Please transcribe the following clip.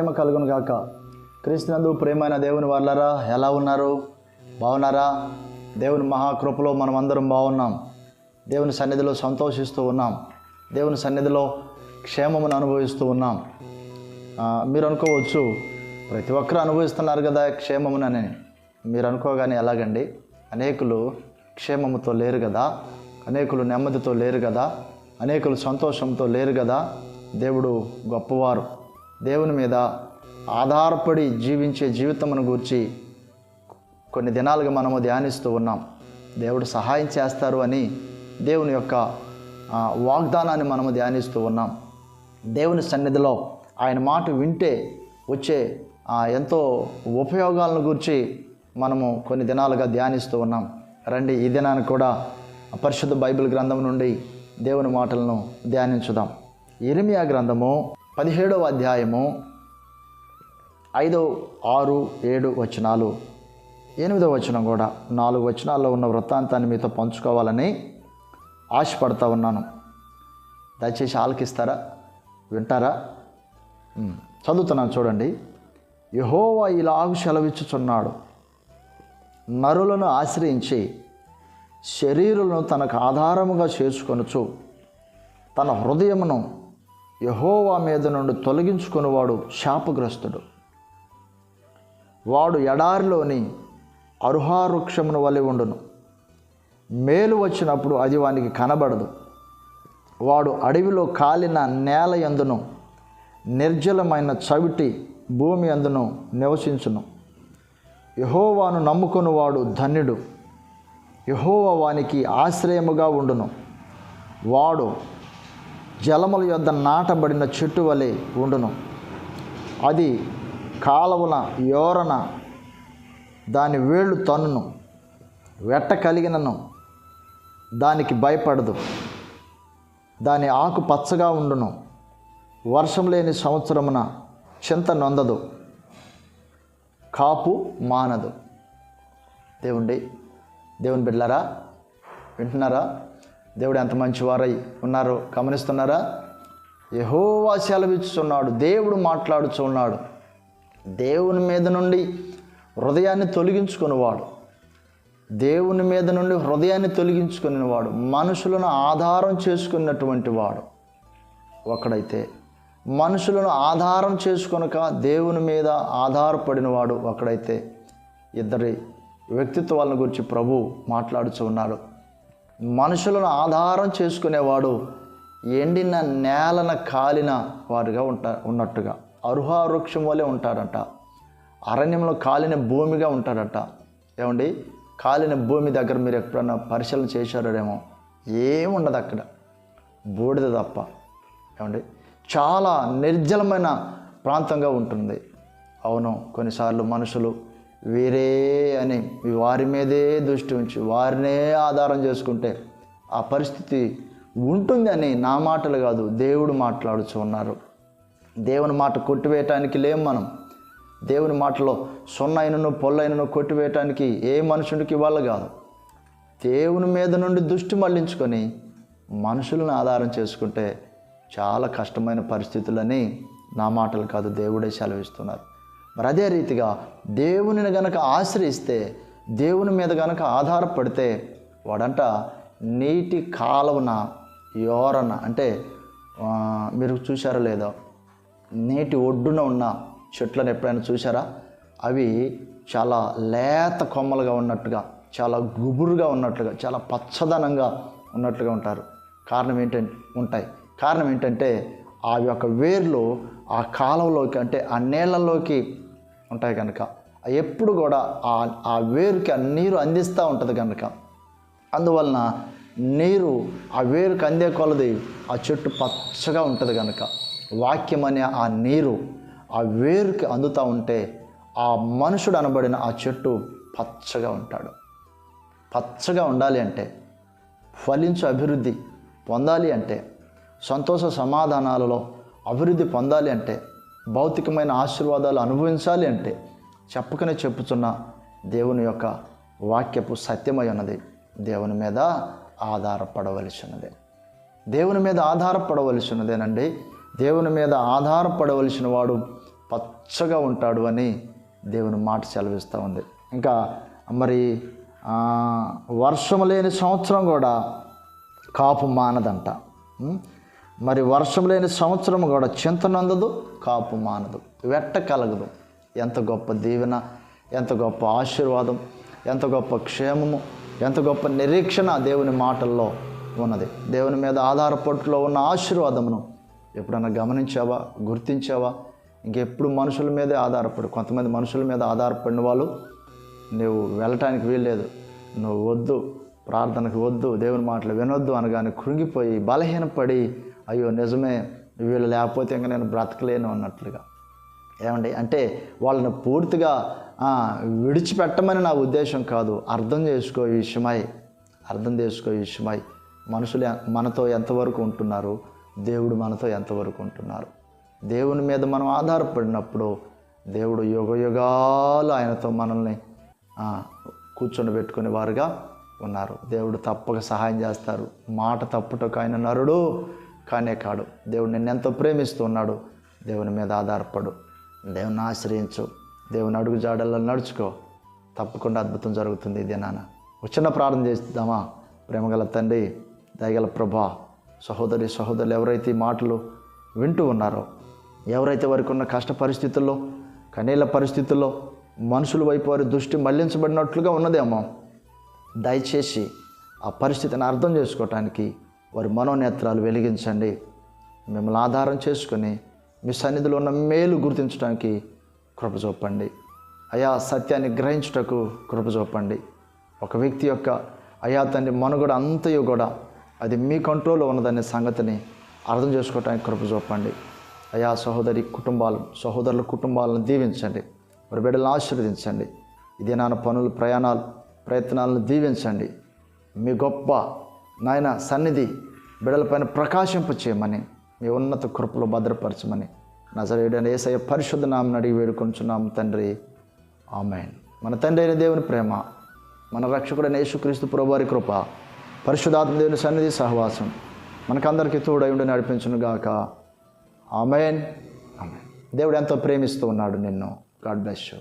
మహిమ కలుగును గాక. క్రీస్తునందు ప్రేమైన దేవుని వాళ్ళరా ఎలా ఉన్నారు? బాగున్నారా? దేవుని మహాకృపలో మనం అందరం బాగున్నాం. దేవుని సన్నిధిలో సంతోషిస్తూ ఉన్నాం. దేవుని సన్నిధిలో క్షేమమును అనుభవిస్తూ ఉన్నాం. మీరు అనుకోవచ్చు ప్రతి ఒక్కరు అనుభవిస్తున్నారు కదా క్షేమమునని. మీరు అనుకోగానే ఎలాగండి? అనేకులు క్షేమముతో లేరు కదా. అనేకులు నెమ్మదితో లేరు కదా. అనేకులు సంతోషంతో లేరు కదా. దేవుడు గొప్పవారు. దేవుని మీద ఆధారపడి జీవించే జీవితమును గూర్చి కొన్ని దినాలుగా మనము ధ్యానిస్తూ ఉన్నాం. దేవుడు సహాయం చేస్తారు అని దేవుని యొక్క వాగ్దానాన్ని మనము ధ్యానిస్తూ ఉన్నాం. దేవుని సన్నిధిలో ఆయన మాట వింటే వచ్చే ఎంతో ఉపయోగాలను గురించి మనము కొన్ని దినాలుగా ధ్యానిస్తూ ఉన్నాం. రండి ఈ దినానికి కూడా పరిశుద్ధ బైబిల్ గ్రంథం నుండి దేవుని మాటలను ధ్యానించుదాం. ఇరిమియా గ్రంథము పదిహేడవ అధ్యాయము ఐదవ ఆరు ఏడు వచనాలు. ఎనిమిదో వచనం కూడా నాలుగు వచనాల్లో ఉన్న వృత్తాంతాన్ని మీతో పంచుకోవాలని ఆశపడతా ఉన్నాను. దయచేసి ఆలకిస్తారా? వింటారా? చదువుతున్నాను చూడండి. యహోవా ఇలాగు సెలవిచ్చుచున్నాడు. నరులను ఆశ్రయించి శరీరులను తనకు ఆధారముగా చేసుకొనుచు తన హృదయమును యహోవా మీద నుండి తొలగించుకునేవాడు శాపగ్రస్తుడు. వాడు ఎడారిలోని అరుహావృక్షమును వలె ఉండును. మేలు వచ్చినప్పుడు అది వానికి కనబడదు. వాడు అడవిలో కాలిన నేల ఎందును నిర్జలమైన చవిటి భూమి అందును నివసించును. యహోవాను నమ్ముకుని వాడు ధన్యుడు. యహోవా వానికి ఆశ్రయముగా ఉండును. వాడు జలముల యొద్ద నాటబడిన చెట్టు వలె ఉండును. అది కాలవుల యోరన దాని వేళ్ళు తన్నును. వెట్ట కలిగినను. దానికి భయపడదు. దాని ఆకు పచ్చగా ఉండును. వర్షం లేని సంవత్సరమున చింత నొందదు. కాపు మానదు. దేవుండి దేవుని బిడ్డారా వింటున్నారా? దేవుడు ఎంత మంచివారై ఉన్నారో గమనిస్తున్నారా? యహోవా సెలవిచ్చుచున్నాడు దేవుడు మాట్లాడుచున్నాడు. దేవుని మీద నుండి హృదయాన్ని తొలగించుకునేవాడు. దేవుని మీద నుండి హృదయాన్ని తొలగించుకునేవాడు. మనుషులను ఆధారం చేసుకున్నటువంటి వాడు ఒకడైతే. మనుషులను ఆధారం చేసుకొనక దేవుని మీద ఆధారపడిన వాడు ఒకడైతే. ఇద్దరి వ్యక్తిత్వాలను గురించి ప్రభు మాట్లాడుచు ఉన్నాడు మనుషులను ఆధారం చేసుకునేవాడు ఎండిన నేలన కాలిన వారుగా ఉంటా ఉన్నట్టుగా. అరుహా వృక్షం వలె ఉంటాడంట. అరణ్యంలో కాలిన భూమిగా ఉంటాడట. ఏమండి? కాలిన భూమి దగ్గర మీరు ఎప్పుడన్నా పరిశీలన చేశారేమో ఏముండదు అక్కడ. బూడిద తప్ప. ఏమండి? చాలా నిర్జలమైన ప్రాంతంగా ఉంటుంది. అవును కొన్నిసార్లు మనుషులు వీరే అని వారి మీదే దృష్టి ఉంచి వారినే ఆధారం చేసుకుంటే ఆ పరిస్థితి ఉంటుందని నా మాటలు కాదు దేవుడు మాట్లాడుచు ఉన్నారు. దేవుని మాట కొట్టివేయటానికి లేం మనం. దేవుని మాటలో సొన్నైనను పొల్లైనను కొట్టివేయటానికి ఏ మనుషుడికి ఇవ్వాలి కాదు. దేవుని మీద నుండి దృష్టి మళ్ళించుకొని మనుషులను ఆధారం చేసుకుంటే చాలా కష్టమైన పరిస్థితులని నా మాటలు కాదు దేవుడే సెలవిస్తున్నారు. మరి అదే రీతిగా దేవునిని గనక ఆశ్రయిస్తే దేవుని మీద గనక ఆధారపడితే వాడంట నీటి కాలువన యోరన అంటే మీరు చూశారో లేదో నీటి ఒడ్డున ఉన్న చెట్లను ఎప్పుడైనా చూసారా అవి చాలా లేత కొమ్మలుగా ఉన్నట్టుగా చాలా గుబురుగా ఉన్నట్లుగా చాలా పచ్చదనంగా ఉన్నట్లుగా ఉంటారు. కారణం ఏంటంటే ఉంటాయి. కారణం ఏంటంటే ఆ యొక్క వేర్లు ఆ కాలంలోకి అంటే ఆ నీళ్ళలోకి ఉంటాయి కనుక. ఎప్పుడు కూడా ఆ ఆ వేరుకి ఆ నీరు అందిస్తూ ఉంటుంది కనుక. అందువలన నీరు ఆ వేరుకు అందే కొలది ఆ చెట్టు పచ్చగా ఉంటుంది కనుక. వాక్యం అనే ఆ నీరు ఆ వేరుకి అందుతూ ఉంటే ఆ మనుషుడు అనబడిన ఆ చెట్టు పచ్చగా ఉంటాడు. పచ్చగా ఉండాలి అంటే ఫలించు అభివృద్ధి పొందాలి అంటే సంతోష సమాధానాలలో అభివృద్ధి పొందాలి అంటే భౌతికమైన ఆశీర్వాదాలు అనుభవించాలి అంటే చెప్పకనే చెప్పుతున్న దేవుని యొక్క వాక్యపు సత్యమై ఉన్నది. దేవుని మీద ఆధారపడవలసినదే. దేవుని మీద ఆధారపడవలసినదేనండి. దేవుని మీద ఆధారపడవలసిన వాడు పచ్చగా ఉంటాడు అని దేవుని మాట సెలవిస్తూ ఉంది. ఇంకా మరి వర్షం లేని సంవత్సరం కూడా కాపు మానదంట. మరి వర్షం లేని సంవత్సరం కూడా చింతనందదు కాపు మానదు. వెట్ట కలగదు. ఎంత గొప్ప దీవెన ఎంత గొప్ప ఆశీర్వాదం ఎంత గొప్ప క్షేమము ఎంత గొప్ప నిరీక్షణ దేవుని మాటల్లో ఉన్నది. దేవుని మీద ఆధారపట్టులో ఉన్న ఆశీర్వాదమును ఎప్పుడన్నా గమనించావా? గుర్తించావా? ఇంకెప్పుడు మనుషుల మీదే ఆధారపడు కొంతమంది మనుషుల మీద ఆధారపడిన వాళ్ళు నువ్వు వెళ్ళటానికి వీల్లేదు. నువ్వు వద్దు ప్రార్థనకు వద్దు దేవుని మాటలు వినొద్దు అనగానే కృంగిపోయి బలహీనపడి అయ్యో నిజమే వీళ్ళు లేకపోతే ఇంకా నేను బ్రతకలేను అన్నట్లుగా. ఏమండి? అంటే వాళ్ళని పూర్తిగా విడిచిపెట్టమని నా ఉద్దేశం కాదు. అర్థం చేసుకో ఈ విషయమై అర్థం చేసుకో ఈ విషయమై మనుషులు మనతో ఎంతవరకు ఉంటున్నారు? దేవుడు మనతో ఎంతవరకు ఉంటున్నారు? దేవుని మీద మనం ఆధారపడినప్పుడు దేవుడు యుగ యుగాలు ఆయనతో మనల్ని కూర్చొని పెట్టుకునే వారుగా ఉన్నారు. దేవుడు తప్పక సహాయం చేస్తారు. మాట తప్పుటకు ఆయన నరుడు. కానే కాడు. దేవుడు నిన్ను ఎంతో ప్రేమిస్తూ ఉన్నాడు. దేవుని మీద ఆధారపడు. దేవుని ఆశ్రయించు. దేవుని అడుగు జాడల్లో నడుచుకో. తప్పకుండా అద్భుతం జరుగుతుంది ఇదే నాన్న. ఒక చిన్న ప్రార్థన చేద్దామా? ప్రేమగల తండ్రి దయగల ప్రభా సహోదరి సహోదరులు ఎవరైతే ఈ మాటలు వింటూ ఉన్నారో ఎవరైతే వారికి ఉన్న కష్ట పరిస్థితుల్లో కనీల పరిస్థితుల్లో మనుషుల వైపు వారి దృష్టి మళ్ళించబడినట్లుగా ఉన్నదేమో దయచేసి ఆ పరిస్థితిని అర్థం చేసుకోవటానికి వారి మనోనేత్రాలు వెలిగించండి. మిమ్మల్ని ఆధారం చేసుకొని మీ సన్నిధిలో ఉన్న మేలు గుర్తించడానికి కృప చూపండి. అయా సత్యాన్ని గ్రహించుటకు కృప చూపండి. ఒక వ్యక్తి యొక్క అయా తండ్రి మనుగడ అంతయు కూడా అది మీ కంట్రోల్లో ఉన్నదనే సంగతిని అర్థం చేసుకోవటానికి కృప చూపండి. అయా సహోదరి కుటుంబాలు సహోదరుల కుటుంబాలను దీవించండి. వారి బిడ్డలను ఆశీర్వదించండి. ఇదే నాన్న పనులు ప్రయాణాలు ప్రయత్నాలను దీవించండి. మీ గొప్ప నాయన సన్నిధి బిడలపైన ప్రకాశింప చేయమని మీ ఉన్నత కృపలో భద్రపరచమని. నజరేయుడైన ఏసయ పరిశుద్ధ నామని అడిగి వేడుకొంచున్నాం తండ్రి. ఆమెన్. మన తండ్రి అయిన దేవుని ప్రేమ మన రక్షకుడైన యేసుక్రీస్తు ప్రభువారి కృప పరిశుద్ధాత్మ దేవుని సన్నిధి సహవాసం మనకందరికీ తోడై ఉండి నడిపించును గాక. ఆమెన్. ఆమెన్. దేవుడు ఎంతో ప్రేమిస్తూ ఉన్నాడు నిన్ను. God bless you.